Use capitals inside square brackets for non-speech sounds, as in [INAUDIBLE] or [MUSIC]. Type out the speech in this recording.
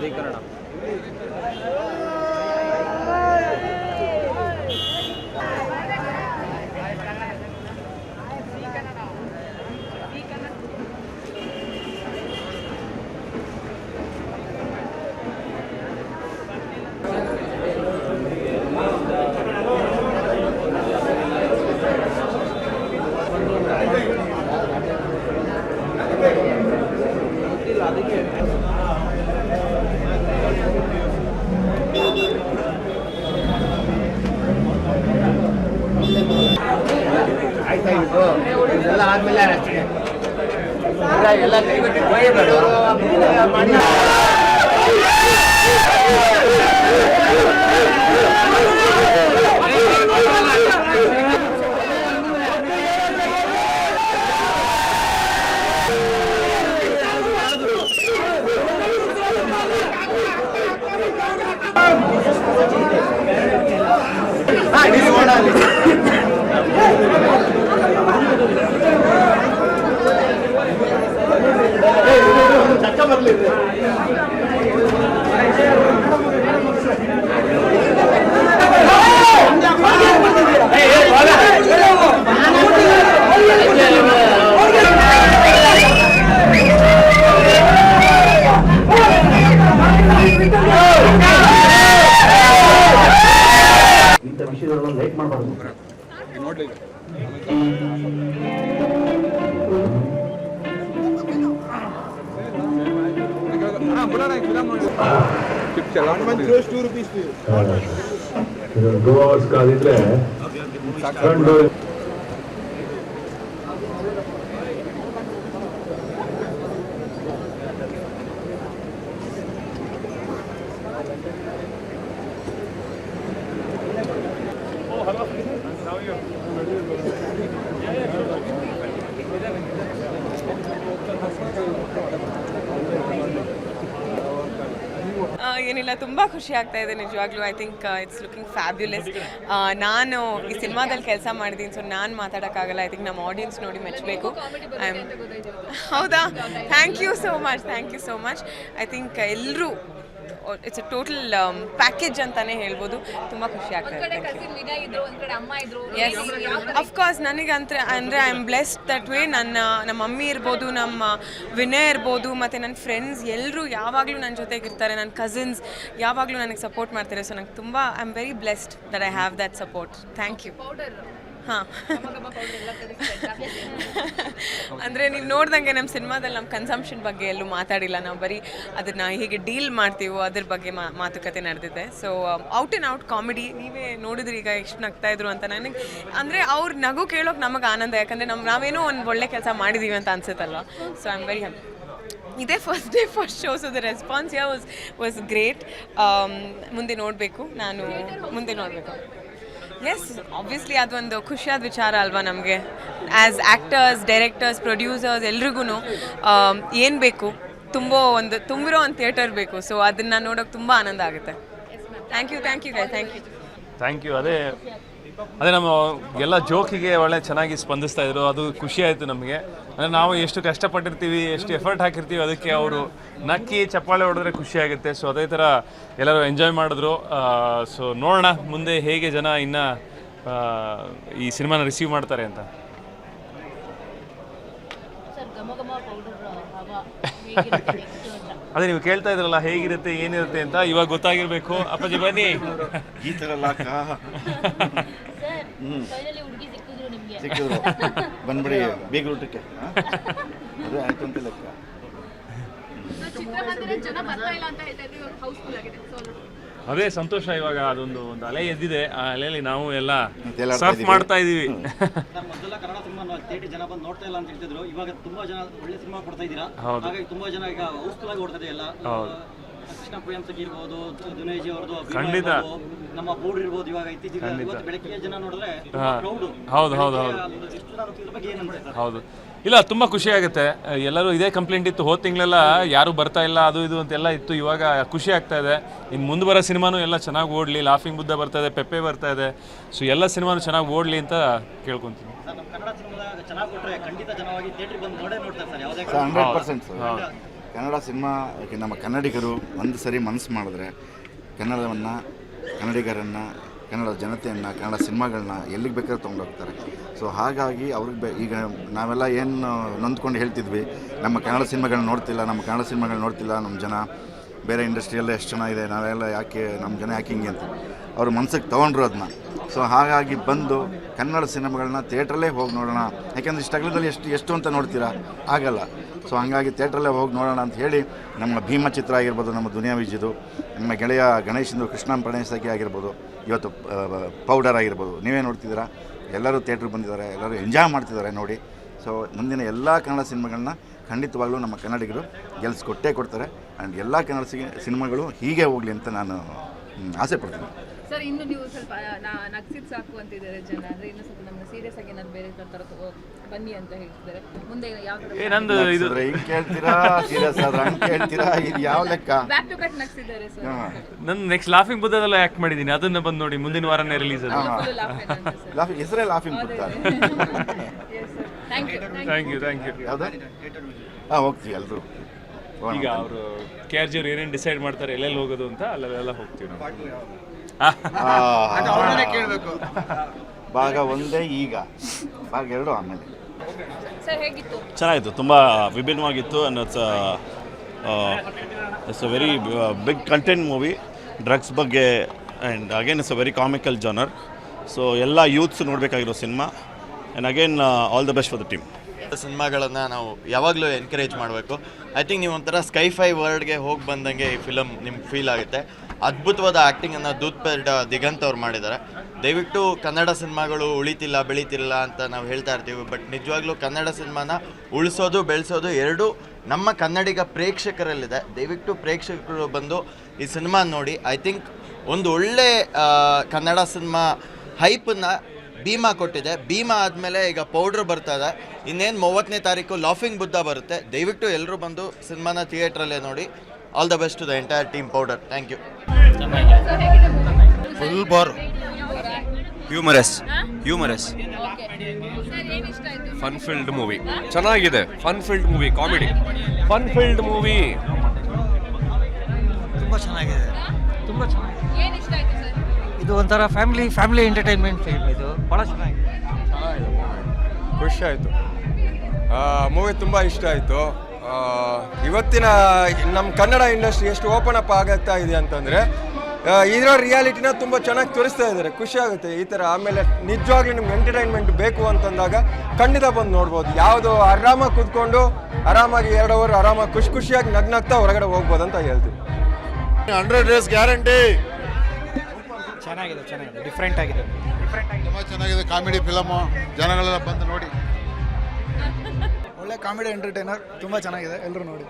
ಆಯ್ತಾಯ್ತು ಇದೆಲ್ಲ ಆದ್ಮೇಲೆ ಅಷ್ಟೇ ಎಲ್ಲ ಎಲ್ಲ ಕೈಬಿಟ್ಟು ಕೊಯ್ಯಬೇಡ ಟೂ ಅವರ್ಸ್ ಕಾದಿದ್ರೆ ಫ್ರಂಟ್ ಡೋರ್ ಆ, ಏನಿಲ್ಲ, ತುಂಬ ಖುಷಿ ಆಗ್ತಾ ಇದೆ ನಿಜವಾಗ್ಲೂ. I think it's looking fabulous ನಾನು ಈ ಸಿನಿಮಾದಲ್ಲಿ ಕೆಲಸ ಮಾಡಿದ್ದೀನಿ ಸೊ ನಾನು ಮಾತಾಡೋಕ್ಕಾಗಲ್ಲ. ಐ ಥಿಂಕ್ ನಮ್ಮ ಆಡಿಯನ್ಸ್ ನೋಡಿ ಮೆಚ್ಚಬೇಕು. [LAUGHS] ಹೌದಾ? Thank you so much thank you so much I think ಎಲ್ಲರೂ ಇಟ್ಸ್ ಅ ಟೋಟಲ್ ಪ್ಯಾಕೇಜ್ ಅಂತಾನೆ ಹೇಳ್ಬೋದು. ತುಂಬ ಖುಷಿ ಆಗ್ತದೆ ಅಫ್ಕೋರ್ಸ್ ನನಗಂತ ಅಂದರೆ I am blessed that way ನನ್ನ, ನಮ್ಮ ಮಮ್ಮಿ ಇರ್ಬೋದು, ನಮ್ಮ ವಿನಯ್ ಇರ್ಬೋದು, ಮತ್ತು ನನ್ನ ಫ್ರೆಂಡ್ಸ್ ಎಲ್ಲರೂ ಯಾವಾಗಲೂ ನನ್ನ ಜೊತೆಗಿರ್ತಾರೆ ನನ್ನ ಕಸಿನ್ಸ್ ಯಾವಾಗಲೂ ನನಗೆ ಸಪೋರ್ಟ್ ಮಾಡ್ತಾರೆ. ಸೊ ನಂಗೆ ತುಂಬ I am very blessed that I have that support thank you ಹಾಂ. ಅಂದರೆ ನೀವು ನೋಡ್ದಂಗೆ ನಮ್ಮ ಸಿನಿಮಾದಲ್ಲಿ ನಮ್ಮ ಕನ್ಸಂಪ್ಷನ್ ಬಗ್ಗೆ ಎಲ್ಲೂ ಮಾತಾಡಿಲ್ಲ ನಾವು ಬರೀ ಅದನ್ನು ಹೇಗೆ ಡೀಲ್ ಮಾಡ್ತೀವೋ ಅದ್ರ ಬಗ್ಗೆ ಮಾತುಕತೆ ನಡೆದಿದೆ. So out and out comedy ನೀವೇ ನೋಡಿದ್ರಿ ಈಗ ಎಷ್ಟು ನಗ್ತಾ ಇದ್ರು ಅಂತ ನನಗೆ ಅಂದರೆ ಅವ್ರ ನಗು ಕೇಳೋಕೆ ನಮಗೆ ಆನಂದ, ಯಾಕಂದರೆ ನಮ್ ನಾವೇನೋ ಒಂದು ಒಳ್ಳೆ ಕೆಲಸ ಮಾಡಿದ್ದೀವಿ ಅಂತ ಅನ್ಸುತ್ತಲ್ವ? So I am very happy ಇದೇ first day first show so the response yeah was was great ಮುಂದೆ ನೋಡಬೇಕು, ನಾನು ಮುಂದೆ ನೋಡಬೇಕು. ಎಸ್ ಆಬ್ವಿಯಸ್ಲಿ ಅದೊಂದು ಖುಷಿಯಾದ ವಿಚಾರ ಅಲ್ವಾ ನಮಗೆ. ಆ್ಯಸ್ ಆ್ಯಕ್ಟರ್ಸ್ ಡೈರೆಕ್ಟರ್ಸ್ ಪ್ರೊಡ್ಯೂಸರ್ಸ್ ಎಲ್ರಿಗೂ ಏನು ಬೇಕು? ತುಂಬೋ ಒಂದು, ತುಂಬಿರೋ ಒಂದು ಥಿಯೇಟರ್ ಬೇಕು. ಸೊ ಅದನ್ನು ನೋಡೋಕೆ ತುಂಬ ಆನಂದ ಆಗುತ್ತೆ. Thank you thank you thank you thank you ಅದೇ ಅದೇ ನಮ್ಮ ಎಲ್ಲ ಜೋಕಿಗೆ ಒಳ್ಳೆ ಚೆನ್ನಾಗಿ ಸ್ಪಂದಿಸ್ತಾ ಇದ್ರು. ಅದು ಖುಷಿ ಆಯಿತು ನಮಗೆ. ಅಂದರೆ ನಾವು ಎಷ್ಟು ಕಷ್ಟಪಟ್ಟಿರ್ತೀವಿ ಎಷ್ಟು ಎಫರ್ಟ್ ಹಾಕಿರ್ತೀವಿ ಅದಕ್ಕೆ ಅವರು ನಕ್ಕಿ ಚಪ್ಪಾಳೆ ಹೊಡೆದ್ರೆ ಖುಷಿ ಆಗುತ್ತೆ. ಸೊ ಅದೇ ಥರ ಎಲ್ಲರೂ ಎಂಜಾಯ್ ಮಾಡಿದ್ರು. ಸೊ ನೋಡೋಣ ಮುಂದೆ ಹೇಗೆ ಜನ ಇನ್ನು ಈ ಸಿನಿಮಾನ ರಿಸೀವ್ ಮಾಡ್ತಾರೆ ಅಂತ. [LAUGHS] ಅದೇ ನೀವು ಕೇಳ್ತಾ ಇದ್ರಲ್ಲ ಹೇಗಿರುತ್ತೆ ಏನಿರುತ್ತೆ ಅಂತ ಇವಾಗ ಗೊತ್ತಾಗಿರ್ಬೇಕು. ಅಪ್ಪಾಜಿ ಬನ್ನಿ. ಈ ಥರ [LAUGHS] ಸಿಕ್ಕಿದ್ರು ನಿಮ್ಗೆ. ಸಿಕ್ಕಿದ್ರು. [LAUGHS] ಬಂದ್ಬಿಡಿ ಬೇಗ ಊಟಕ್ಕೆ. ಹಾ? ಅದೇ ಆಯ್ತು ಅಂತ ಲೆಕ್ಕ. ಚಿತ್ರಮಂದಿರ ಜನ ಬರ್ತಾ ಇಲ್ಲ ಅಂತ ಹೇಳ್ತಾ ಇದ್ರು ಹೌಸ್ಫುಲ್ ಆಗಿದೆ ಸೊ ಅದೇ. ಸಂತೋಷ ಇವಾಗ ಅದೊಂದು ಒಂದು ಅಲೆ ಎದ್ದಿದೆ. ಆ ಅಲೆಯಲ್ಲಿ ನಾವು ಎಲ್ಲ ಸರ್ಫ್ ಮಾಡ್ತಾ ಇದೀವಿ. [LAUGHS] ಮೊದಲ ಕನ್ನಡ ಸಿನಿಮಾ ಥಿಯೇಟರ್ ಜನ ಬಂದು ನೋಡ್ತಾ ಇಲ್ಲ ಅಂತ ಹೇಳ್ತಿದ್ರು. ಇವಾಗ ತುಂಬಾ ಜನ ಒಳ್ಳೆ ಸಿನಿಮಾ ಕೊಡ್ತಾ ಇದ್ದೀರಾ. ಹಾಗಾಗಿ ತುಂಬಾ ಜನ ಈಗ ಹೌಸ್ಫುಲ್ ಆಗಿ ಓಡ್ತಾ ಇದೆ ಎಲ್ಲ. ಕೃಷ್ಣ ಪ್ರಿಯಾಂಸಕಿ ಇರ್ಬೋದು ದುನೇಜಿ ಅವ್ರದ್ದು ಖಂಡಿತ. ನಮ್ಮ ಬೋರ್ಡ್ ಇರ್ಬೋದು ಇವಾಗ ಇತ್ತೀಚೆಗೆ ಇವತ್ತು ಜನ ನೋಡಿದ್ರೆ. ಕ್ರೌಡ್ ಹೌದು, ಹೌದು, ಹೌದು. ಎಷ್ಟು ಜನ ಇದ್ರ ಬಗ್ಗೆ ಏನು ಅನ್ಸುತ್ತೆ? ಹೌದು. ಇಲ್ಲ ತುಂಬ ಖುಷಿ ಆಗುತ್ತೆ. ಎಲ್ಲರೂ ಇದೇ ಕಂಪ್ಲೇಂಟ್ ಇತ್ತು. ಹೋದ ತಿಂಗಳೆಲ್ಲ ಯಾರು ಬರ್ತಾ ಇಲ್ಲ ಅದು ಇದು ಅಂತೆಲ್ಲ ಇತ್ತು. ಇವಾಗ ಖುಷಿ ಆಗ್ತಾ ಇದೆ. ಇನ್ನು ಮುಂದೆ ಬರೋ ಸಿನಿಮಾನು ಎಲ್ಲ ಚೆನ್ನಾಗಿ ಓಡಲಿ. ಲಾಫಿಂಗ್ ಬುದ್ಧ ಬರ್ತಾ ಇದೆ ಪೆಪ್ಪೆ ಬರ್ತಾ ಇದೆ. ಸೊ ಎಲ್ಲ ಸಿನಿಮಾನು ಚೆನ್ನಾಗಿ ಓಡಲಿ ಅಂತ ಕೇಳ್ಕೊತೀನಿ. ನಮ್ಮ ಕನ್ನಡ ಸಿನಿಮಾದಾಗ ಚೆನ್ನಾಗಿ ಕೊಟ್ಟರೆ ಖಂಡಿತ ಜನವಾಗಿ ಥಿಯೇಟ್ರಿಗೆ ಬಂದು ನೋಡೇ ನೋಡ್ತಾರೆ ಸರ್ ಯಾವುದೇ sir hundred percent Kannada cinema ಯಾಕೆ ನಮ್ಮ ಕನ್ನಡಿಗರು ಒಂದು ಸರಿ ಮನಸ್ಸು ಮಾಡಿದ್ರೆ ಕನ್ನಡವನ್ನು ಕನ್ನಡಿಗರನ್ನು, ಕನ್ನಡ ಜನತೆಯನ್ನು, ಕನ್ನಡ ಸಿನಿಮಾಗಳನ್ನ ಎಲ್ಲಿಗೆ ಬೇಕಾದ್ರೂ ತೊಗೊಂಡೋಗ್ತಾರೆ ಸೊ ಹಾಗಾಗಿ ಅವ್ರಿಗೆ ಬೆ, ಈಗ ನಾವೆಲ್ಲ ಏನು ನೊಂದ್ಕೊಂಡು ಹೇಳ್ತಿದ್ವಿ, ನಮ್ಮ ಕನ್ನಡ ಸಿನಿಮಾಗಳನ್ನ ನೋಡ್ತಿಲ್ಲ, ನಮ್ಮ ಕನ್ನಡ ಸಿನಿಮಾಗಳನ್ನ ನೋಡ್ತಿಲ್ಲ ನಮ್ಮ ಜನ ಬೇರೆ ಇಂಡಸ್ಟ್ರಿಯಲ್ಲೇ ಎಷ್ಟು ಚೆನ್ನಾಗಿದೆ ನಾವೆಲ್ಲ ಯಾಕೆ ನಮ್ಮ ಜನ ಯಾಕೆ ಹಿಂಗೆ ಅಂತ. ಅವ್ರ ಮನಸ್ಸಿಗೆ ತೊಗೊಂಡ್ರು ಅದನ್ನ ಸೊ ಹಾಗಾಗಿ ಬಂದು ಕನ್ನಡ ಸಿನಿಮಾಗಳನ್ನ ಥಿಯೇಟ್ರಲ್ಲೇ ಹೋಗಿ ನೋಡೋಣ. ಯಾಕೆಂದರೆ ಇಷ್ಟು ಅಗಲದಲ್ಲಿ ಎಷ್ಟು ಎಷ್ಟು ಅಂತ ನೋಡ್ತೀರಾ? ಆಗಲ್ಲ. ಸೊ ಹಂಗಾಗಿ ಥಿಯೇಟ್ರಲ್ಲೇ ಹೋಗಿ ನೋಡೋಣ ಅಂತ ಹೇಳಿ ನಮ್ಮ ಭೀಮ ಚಿತ್ರ ಆಗಿರ್ಬೋದು, ನಮ್ಮ ದುನಿಯಾ ವಿಜಿದು, ನಮ್ಮ ಗೆಳೆಯ ಗಣೇಶಂದು ಕೃಷ್ಣ ಪ್ರಣೇಶಾಗಿ ಆಗಿರ್ಬೋದು, ಇವತ್ತು ಪೌಡರ್ ಆಗಿರ್ಬೋದು, ನೀವೇ ನೋಡ್ತಿದ್ದೀರಾ? ಎಲ್ಲರೂ ಥಿಯೇಟ್ರಿಗೆ ಬಂದಿದ್ದಾರೆ, ಎಲ್ಲರೂ ಎಂಜಾಯ್ ಮಾಡ್ತಿದ್ದಾರೆ ನೋಡಿ. ಸೊ ಮುಂದಿನ ಎಲ್ಲ ಕನ್ನಡ ಸಿನಿಮಾಗಳನ್ನ ಖಂಡಿತವಾಗ್ಲೂ ನಮ್ಮ ಕನ್ನಡಿಗರು ಗೆಲ್ಸ್ಕೊಟ್ಟೇ ಕೊಡ್ತಾರೆ. ಆ್ಯಂಡ್ ಎಲ್ಲ ಕನ್ನಡ ಸಿನಿಮಾಗಳು ಹೀಗೆ ಹೋಗಲಿ ಅಂತ ನಾನು ಆಸೆ ಪಡ್ತೀನಿ. ಸರ್ ಇನ್ನು ನೀವು ಸ್ವಲ್ಪ ನಗ್ಸಿದ್ ಸಾಕು ಅಂತಿದ್ದಾರೆ ಜನ. ಅಂದ್ರೆ ಇನ್ನು ಸ್ವಲ್ಪ ನಮ್ಗೆ ಸೀರಿಯಸ್ ಆಗಿ ಏನಾದ್ರು ಬೇರೆ ತರ ಬನ್ನಿ ಅಂತ ಹೇಳ್ತಿದ್ದಾರೆ. ಮುಂದೆ ಯಾವ ಏ ನಂದು ಇದು ಹಿಂಗ್ ಕೇಳ್ತೀರಾ? ಸೀರಿಯಸ್ ಆದ್ರೆ ಹಂಗ್ ಕೇಳ್ತೀರಾ? ಇದು ಯಾವ ಲೆಕ್ಕ? ಬ್ಯಾಕ್ ಟು ಕಟ್ ನಗ್ಸಿದ್ದಾರೆ ಸರ್. ನನ್ನ ನೆಕ್ಸ್ಟ್ ಲಾಫಿಂಗ್ ಬುದ್ಧದಲ್ಲ ಆಕ್ಟ್ ಮಾಡಿದ್ದೀನಿ ಅದನ್ನ ಬಂದು ನೋಡಿ ಮುಂದಿನ ವಾರನೇ ರಿಲೀಸ್ ಅದು. ಲಾಫಿಂಗ್ ಹೆಸರೇ laughing Buddha thank you thank you thank you ಯಾವ್ದು? ಹಾಂ ಹೋಗ್ತೀವಿ ಎಲ್ಲರೂ ಈಗ ಅವರು ಕೆ ಆರ್ ಜಿ ಅವ್ರು ಏನೇನು ಡಿಸೈಡ್ ಮಾಡ್ತಾರೆ ಎಲ್ಲೆಲ್ಲಿ ಹೋಗೋದು ಅಂತ ಅಲ್ಲೆಲ್ಲ ಹೋಗ್ತೀವಿ ನಾವು. ಭಾಗ ಒಂದೇ ಈಗ. ಭಾಗ ಎರಡು ಆಮೇಲೆ. ಸರ್ ಹೇಗಿತ್ತು? ಚೆನ್ನಾಗಿತ್ತು. ತುಂಬ ವಿಭಿನ್ನವಾಗಿತ್ತು and it's it's a very big content movie drugs ಬಗ್ಗೆ and again it's a very comical genre so ಎಲ್ಲ youths ನೋಡಬೇಕಾಗಿರೋ cinema and again all the best for the team ಸಿನಿಮಾಗಳನ್ನು ನಾವು ಯಾವಾಗಲೂ ಎನ್ಕರೇಜ್ ಮಾಡಬೇಕು. ಐ ಥಿಂಕ್ ನೀವು ಒಂಥರ ಸ್ಕೈಫೈ ವರ್ಲ್ಡ್ಗೆ ಹೋಗಿ ಬಂದಂಗೆ ಈ ಫಿಲಮ್ ನಿಮ್ಗೆ ಫೀಲ್ ಆಗುತ್ತೆ. ಅದ್ಭುತವಾದ ಆ್ಯಕ್ಟಿಂಗನ್ನು ದೂತ್ಪೇಟ ದಿಗಂತ್ ಅವ್ರು ಮಾಡಿದ್ದಾರೆ. ದಯವಿಟ್ಟು ಕನ್ನಡ ಸಿನಿಮಾಗಳು ಉಳಿತಿಲ್ಲ ಬೆಳೀತಿಲ್ಲ ಅಂತ ನಾವು ಹೇಳ್ತಾ ಇರ್ತೀವಿ. ಬಟ್ ನಿಜವಾಗ್ಲೂ ಕನ್ನಡ ಸಿನಿಮಾನ ಉಳಿಸೋದು, ಬೆಳೆಸೋದು ಎರಡೂ ನಮ್ಮ ಕನ್ನಡಿಗ ಪ್ರೇಕ್ಷಕರಲ್ಲಿದೆ. ದಯವಿಟ್ಟು ಪ್ರೇಕ್ಷಕರು ಬಂದು ಈ ಸಿನಿಮಾ ನೋಡಿ. ಐ ಥಿಂಕ್ ಒಂದು ಒಳ್ಳೆ ಕನ್ನಡ ಸಿನಿಮಾ ಹೈಪನ್ನು ಭೀಮಾ ಕೊಟ್ಟಿದೆ. ಭೀಮಾ ಆದಮೇಲೆ ಈಗ ಪೌಡ್ರ್ ಬರ್ತಾ ಇದೆ. ಇನ್ನೇನು ಮೂವತ್ತನೇ ತಾರೀಕು ಲಾಫಿಂಗ್ ಬುದ್ಧ ಬರುತ್ತೆ. ದಯವಿಟ್ಟು ಎಲ್ಲರೂ ಬಂದು ಸಿನಿಮಾನ ಥಿಯೇಟ್ರಲ್ಲೇ ನೋಡಿ. All the best to the entire team powder thank you full bar humorous humorous sir ಏನ್ ಇಷ್ಟ ಆಯ್ತು ಫನ್ ಫಿಲ್ಡ್ ಮೂವಿ ಚೆನ್ನಾಗಿದೆ. Fun filled movie comedy fun filled movie ತುಂಬ ಚೆನ್ನಾಗಿದೆ. ತುಂಬ ಚೆನ್ನಾಗಿದೆ. ಏನ್ ಇಷ್ಟ ಆಯ್ತು ಸರ್? ಇದು ಒಂಥರ ಫ್ಯಾಮಿಲಿ ಫ್ಯಾಮಿಲಿ ಎಂಟರ್ಟೈನ್ಮೆಂಟ್ ಫಿಲ್ಮ್ ಇದು. ಭಾಳ ಚೆನ್ನಾಗಿದೆ. ಖುಷಿ ಆಯಿತು. ಮೂವಿ ತುಂಬ ಇಷ್ಟ ಆಯಿತು. ಇವತ್ತಿನ ನಮ್ಮ ಕನ್ನಡ ಇಂಡಸ್ಟ್ರಿ ಎಷ್ಟು ಓಪನ್ ಅಪ್ ಆಗುತ್ತಾ ಇದೆ ಅಂತಂದರೆ ಇದರ ರಿಯಾಲಿಟಿನ ತುಂಬ ಚೆನ್ನಾಗಿ ತೋರಿಸ್ತಾ ಇದ್ದಾರೆ ಖುಷಿ ಆಗುತ್ತೆ ಈ ಥರ ಆಮೇಲೆ ನಿಜವಾಗ್ಲೂ ನಿಮ್ಗೆ ಎಂಟರ್ಟೈನ್ಮೆಂಟ್ ಬೇಕು ಅಂತಂದಾಗ ಖಂಡಿತ ಬಂದು ನೋಡ್ಬೋದು. ಯಾವುದು ಆರಾಮಾಗಿ ಕೂತ್ಕೊಂಡು ಆರಾಮಾಗಿ ಎರಡು ಅವರ್ ಆರಾಮಾಗಿ ಖುಷಿ ಖುಷಿಯಾಗಿ ನಗ್ನಗ್ತಾ ಹೊರಗಡೆ ಹೋಗ್ಬೋದು ಅಂತ ಹೇಳ್ತೀವಿ. ಹಂಡ್ರೆಡ್ ಡೇಸ್ ಗ್ಯಾರಂಟಿ ಚೆನ್ನಾಗಿದೆ ಚೆನ್ನಾಗಿದೆ. ಡಿಫ್ರೆಂಟ್ ಆಗಿದೆ. ತುಂಬ ಚೆನ್ನಾಗಿದೆ ಕಾಮಿಡಿ ಫಿಲಮು ಜನಗಳೆಲ್ಲ ಬಂದು ನೋಡಿ. ಒಳ್ಳೆ ಕಾಮಿಡಿ ಎಂಟರ್ಟೈನರ್ ತುಂಬ ಚೆನ್ನಾಗಿದೆ. ಎಲ್ಲರೂ ನೋಡಿ.